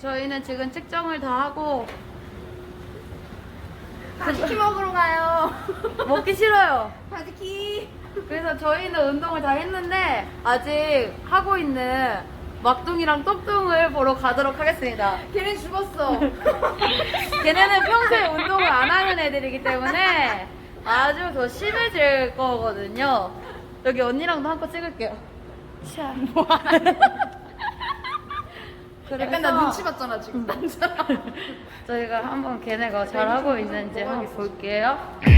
저희는 지금 측정을 다 하고 바지키 먹으러 가요. 먹기 싫어요. 바지키. 그래서 저희는 운동을 다 했는데 아직 하고 있는 막둥이랑 똑둥을 보러 가도록 하겠습니다. 걔는 죽었어. 걔네는 평소에 운동을 안 하는 애들이기 때문에 아주 더 심해질 거거든요. 여기 언니랑도 한컷 찍을게요. 샤. 약간 나 눈치 봤잖아 지금. 저희가 한번 걔네가 잘하고 있는지 한번 볼게요. 아,